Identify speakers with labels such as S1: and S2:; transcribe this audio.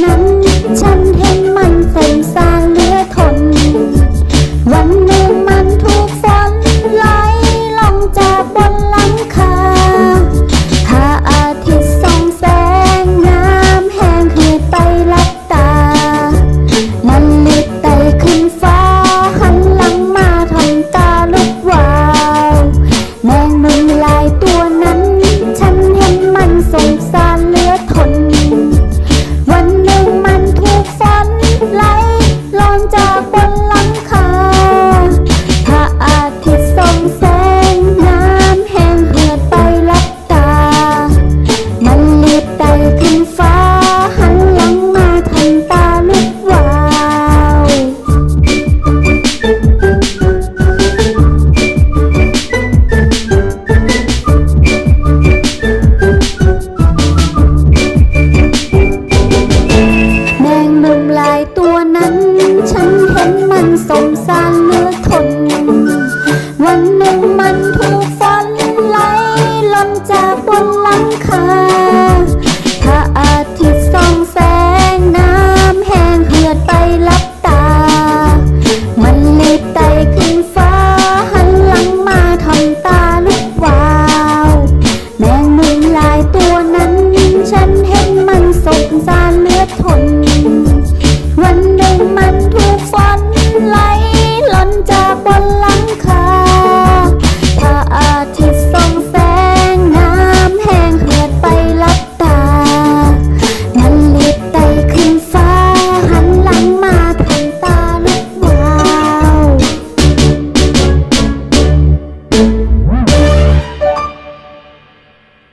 S1: না นั้น ฉันเห็นมันสมสารเลือทน วัน 慢。